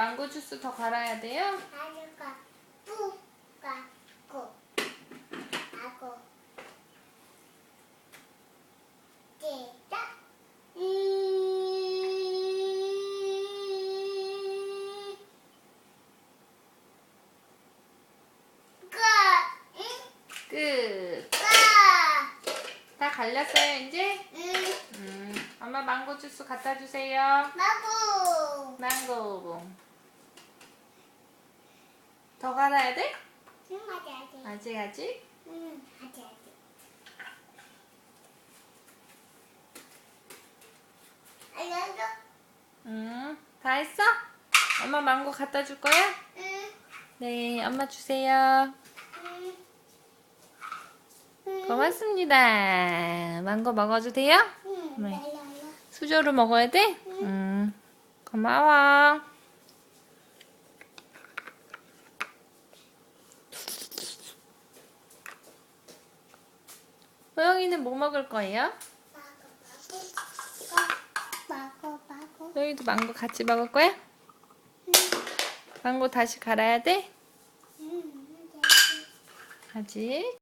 망고 주스 더 갈아야 돼요? 고 끝. 가, 다 갈렸어요, 이제? 응, 음, 엄마 망고 주스 갖다 주세요. 마구, 망고. 더 갈아야 돼? 응, 맞아, 맞아, 아직 아직? 응, 맞아, 맞아. 알려줘, 음, 다 했어? 엄마 망고 갖다 줄 거야? 응, 네, 엄마 주세요. 응, 응. 고맙습니다. 망고 먹어도 돼요? 응, 네. 수저로 먹어야 돼? 음, 고마워. 호영이는 뭐 먹을 거예요? 마고 마고 호영이도 망고 같이 먹을 거야? 망고 다시 갈아야 돼? 음, 아직.